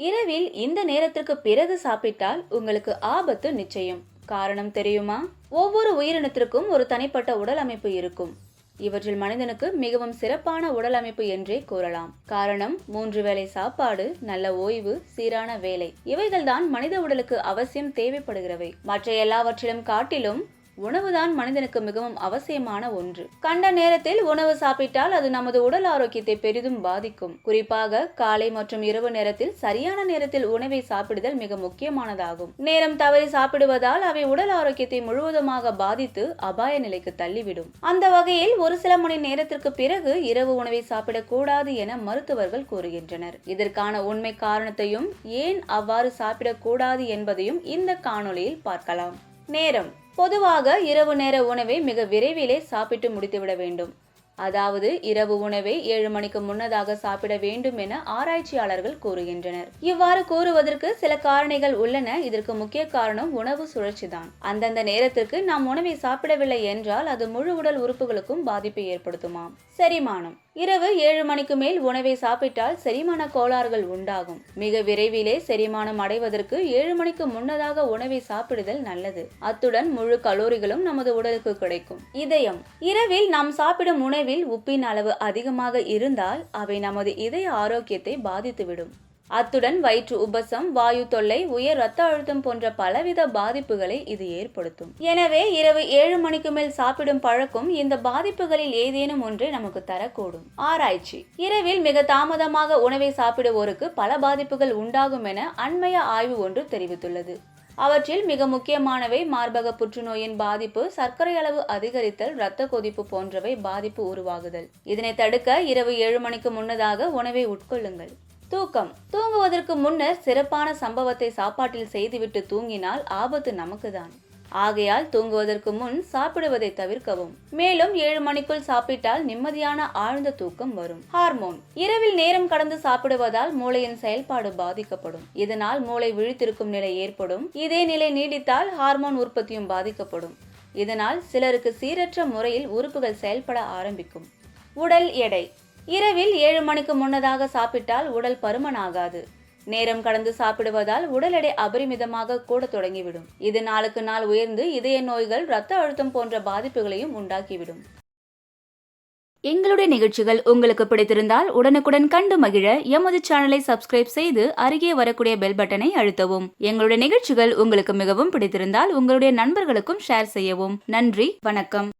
இரவில் இந்த நேரத்திற்கு பிறகு சாப்பிட்டால் உங்களுக்கு ஆபத்து நிச்சயம். காரணம் தெரியுமா? ஒவ்வொரு உயிரினத்திற்கும் ஒரு தனிப்பட்ட உடல் அமைப்பு இருக்கும். இவற்றில் மனிதனுக்கு மிகவும் சிறப்பான உடல் அமைப்பு என்றே கூறலாம். காரணம் மூன்று வேளை சாப்பாடு நல்ல ஓய்வு சீரான வேலை. இவைகள்தான் மனித உடலுக்கு அவசியம் தேவைப்படுகிறவை. மற்ற எல்லாவற்றிலும் காட்டிலும் உணவுதான் மனிதனுக்கு மிகவும் அவசியமான ஒன்று. கண்ட நேரத்தில் உணவு சாப்பிட்டால் அது நமது உடல் ஆரோக்கியத்தை பெரிதும் பாதிக்கும். குறிப்பாக காலை மற்றும் இரவு நேரத்தில் சரியான நேரத்தில் உணவை சாப்பிடுதல் மிக முக்கியமானதாகும். நேரம் தவறி சாப்பிடுவதால் அவை உடல் ஆரோக்கியத்தை முழுவதுமாக பாதித்து அபாய நிலைக்கு தள்ளிவிடும். அந்த வகையில் ஒரு சில மணி நேரத்திற்கு பிறகு இரவு உணவை சாப்பிடக்கூடாது என மருத்துவர்கள் கூறுகின்றனர். இதற்கான உண்மை காரணத்தையும் ஏன் அவ்வாறு சாப்பிடக்கூடாது என்பதையும் இந்த காணொளியில் பார்க்கலாம். நேரம். பொதுவாக இரவு நேர உணவை மிக விரைவிலே சாப்பிட்டு முடித்துவிட வேண்டும். அதாவது இரவு உணவை ஏழு மணிக்கு முன்னதாக சாப்பிட வேண்டும் என ஆராய்ச்சியாளர்கள் கூறுகின்றனர். இவ்வாறு கூறுவதற்கு சில காரணிகள் உள்ளன. இதற்கு முக்கிய காரணம் உணவு சுழற்சிதான். அந்தந்த நேரத்திற்கு நாம் உணவை சாப்பிடவில்லை என்றால் அது முழு உடல் உறுப்புகளுக்கும் பாதிப்பை ஏற்படுத்துமாம். செரிமானம். இரவு ஏழு மணிக்கு மேல் உணவை சாப்பிட்டால் செரிமான கோளாறுகள் உண்டாகும். மிக விரைவிலே செரிமானம் அடைவதற்கு ஏழு மணிக்கு முன்னதாக உணவை சாப்பிடுதல் நல்லது. அத்துடன் முழு கலோரிகளும் நமது உடலுக்கு கிடைக்கும். இதயம். இரவில் நாம் சாப்பிடும் உணவில் உப்பின் அளவு அதிகமாக இருந்தால் அவை நமது இதய ஆரோக்கியத்தை பாதித்துவிடும். அத்துடன் வயிற்று உபசம் வாயு தொல்லை உயர் ரத்த அழுத்தம் போன்ற பலவித பாதிப்புகளை இது ஏற்படுத்தும். எனவே இரவு ஏழு மணிக்கு மேல் சாப்பிடும் பழக்கம் இந்த பாதிப்புகளில் ஏதேனும் ஒன்றை நமக்கு தரக்கூடும். ஆராய்ச்சி. இரவில் மிக தாமதமாக உணவை சாப்பிடுவோருக்கு பல பாதிப்புகள் உண்டாகும் என அண்மைய ஆய்வு ஒன்று தெரிவித்துள்ளது. அவற்றில் மிக முக்கியமானவை மார்பக புற்றுநோயின் பாதிப்பு சர்க்கரை அளவு அதிகரித்தல் இரத்த கொதிப்பு போன்றவை பாதிப்பு உருவாகுதல். இதனை தடுக்க இரவு ஏழு மணிக்கு முன்னதாக உணவை உட்கொள்ளுங்கள். தூக்கம். தூங்குவதற்கு முன்னர் சிறப்பான சம்பவத்தை சாப்பாட்டில் செய்துவிட்டு தூங்கினால் ஆபத்து நமக்குதான். ஆகையால் தூங்குவதற்கு முன் சாப்பிடுவதை தவிர்க்கவும். மேலும் ஏழு மணிக்குள் சாப்பிட்டால் நிம்மதியான ஆழ்ந்த தூக்கம் வரும். ஹார்மோன் இரவில் நேரம் கடந்து சாப்பிடுவதால் மூளையின் செயல்பாடு பாதிக்கப்படும். இதனால் மூளை விழித்திருக்கும் நிலை ஏற்படும். இதே நிலை நீடித்தால் ஹார்மோன் உற்பத்தியும் பாதிக்கப்படும். இதனால் சிலருக்கு சீரற்ற முறையில் உறுப்புகள் செயல்பட ஆரம்பிக்கும். உடல் எடை. இரவில் ஏழு மணிக்கு முன்னதாக சாப்பிட்டால் உடல் பருமனாகாது. நேரம் கடந்து சாப்பிடுவதால் உடல் எடை அபரிமிதமாக கூட தொடங்கிவிடும். இது நாளுக்கு நாள் உயர்ந்து இதய நோய்கள் இரத்த அழுத்தம் போன்ற பாதிப்புகளையும் உண்டாக்கிவிடும். எங்களுடைய நிகழ்ச்சிகள் உங்களுக்கு பிடித்திருந்தால் உடனுக்குடன் கண்டு மகிழ எமது சேனலை சப்ஸ்கிரைப் செய்து அருகே வரக்கூடிய பெல் பட்டனை அழுத்தவும். எங்களுடைய நிகழ்ச்சிகள் உங்களுக்கு மிகவும் பிடித்திருந்தால் உங்களுடைய நண்பர்களுக்கும் ஷேர் செய்யவும். நன்றி வணக்கம்.